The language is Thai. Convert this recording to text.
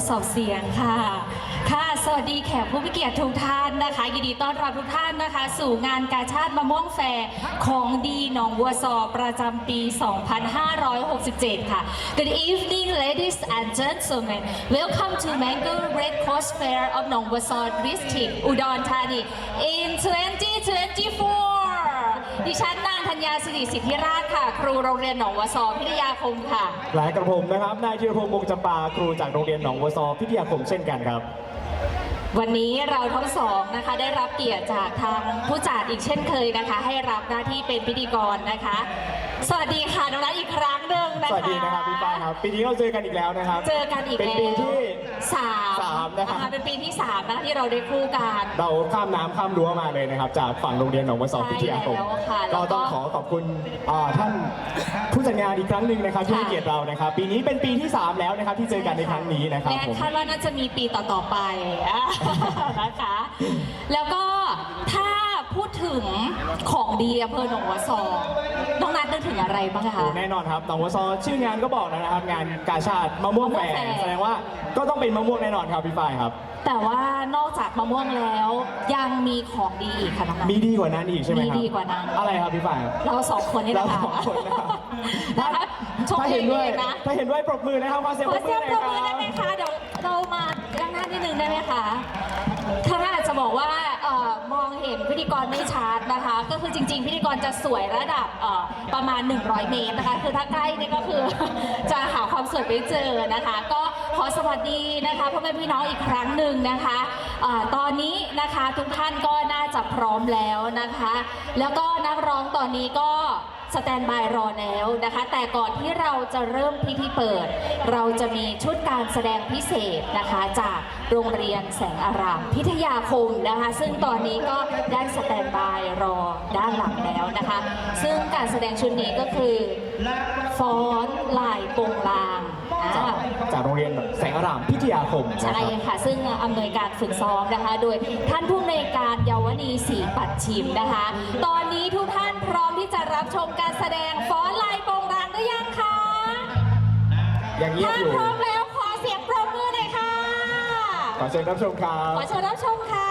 ดสอบเสียงค่ะ ค่ะ สวัสดีแขกผู้มีเกียรติทุกท่านนะคะ ยินดีต้อนรับทุกท่านนะคะ สู่งานกาชาติมะม่วงแฟร์ของดีหนองบัวซอประจำปี 2567 ค่ะ Good evening ladies and gentlemen Welcome to Mango Red Cross Fair of หนองบัวซอ District อุดรธานี in 20 ธัญญาสิริสิทธิราชค่ะ ครูโรงเรียนหนองบัวซอพิทยาคมค่ะ และกระผมนะครับ นายธีรพงศ์วงศ์จำปาครูจากโรงเรียนหนองวัวซอพิทยาคมเช่นกันครับ วันนี้เราทั้งสองนะคะได้รับเกียรติจากทางผู้จัดอีกเช่นเคยนะคะ ให้รับหน้าที่เป็นพิธีกรนะคะ สวัสดีค่ะน้องนัทอีกครั้งหนึ่งนะคะ สวัสดีนะครับพี่ป้ายครับ ปีนี้เราเจอกันอีกแล้วนะครับ เจอกันอีกเป็นแล้วปีที่สามสามนะครับ เป็นปีที่สามนะคะที่เราได้คู่กัน เราข้ามน้ำข้ามรั้วมาเลยนะครับ จากฝั่งโรงเรียนหนองวัวซอใช่พิทยาคมแล้วค่ะแล้วก็ก็ต้องขอขอบคุณอ่าท่านผู้จัดงานอีกครั้งหนึ่งนะครับที่ให้ค่ะเกียรติเรานะครับ ปีนี้เป็นปีที่สามแล้วนะครับที่เจอกันในครั้งนี้นะครับและผมคาดว่าน่าจะมีปีต่อๆไปอะนะคะ แล้วก็ถ้าพูดถึงของดีอำเภอหนองวัวซอน้ องนัทนึกถึงอะไรบ้างคะ โอ้แน่นอนครับหนองวัวซอชื่องานก็บอกแล้วนะครับ งานกาชาติมะม่วงแฝมะม่วงแฝงกแสดงว่าก็ต้องเป็นมะม่วงแน่นอนครับพี่ฝ้ายครับ แต่ว่านอกจากมะม่วงแล้ว ยังมีของดีอีกค่ะน้องนัท มีดีกว่านั้นอีกใช่ไหมครับมีดีกว่านั้น อะไรครับพี่ฝ้ายครับ เราสองคนนี่แหเราละค่ะสองคนนะครับนะคะชมถ้าเอเห็งนด้วยเองนะถ้าเห็นด้วยปรบมือนะครับขอเสียงขปรอบมืเสีอยงหน่ปอรยบมือได้ไหมครัคะบเดี๋ยวเรามาด้านหน้านิดนึงได้ไหมคะ ถ้าอาจจะบอกว่าเอ่อ มองเห็นพิธีกรไม่ชัดนะคะ ก็คือจริง ๆ พิธีกรจะสวยระดับประมาณ 100 เมตรนะคะ คือถ้าใกล้นี่ก็คือ จะหาความสวยไม่เจอนะคะ ก็ขอสวัสดีนะคะพ่อแม่พี่น้องอีกครั้งหนึ่งนะคะอ่อตอนนี้นะคะทุกท่านก็น่าจะพร้อมแล้วนะคะ แล้วก็นักร้องตอนนี้ก็ สแตนบายรอแล้วนะคะ แต่ก่อนที่เราจะเริ่มพิธีเปิด เราจะมีชุดการแสดงพิเศษนะคะ จากโรงเรียนแสงอาราม พิทยาคมนะคะ ซึ่งตอนนี้ก็ได้สแตนบายรอด้านหลังแล้วนะคะ ซึ่งการแสดงชุดนี้ก็คือฟ้อนลายปงลางอ่า จากโรงเรียนแสงอารามพิทยาคมนะใช่ครับ ค่ะ ซึ่งอำนวยการฝึกซ้อมนะคะ โดยท่านผู้อำนวยการเยาวณีศรีปัดชิมนะคะ ตอนนี้ทุกท่านพร้อมที่จะรับชมการแสดงฟ้อนลายโปงรางหรือยังคะยังเงียบถ้าอยู่ พร้อมแล้วขอเสียงปรบมือหน่อยค่ะ ขอเชิญรับชมครับ ขอเชิญรับชมค่ะ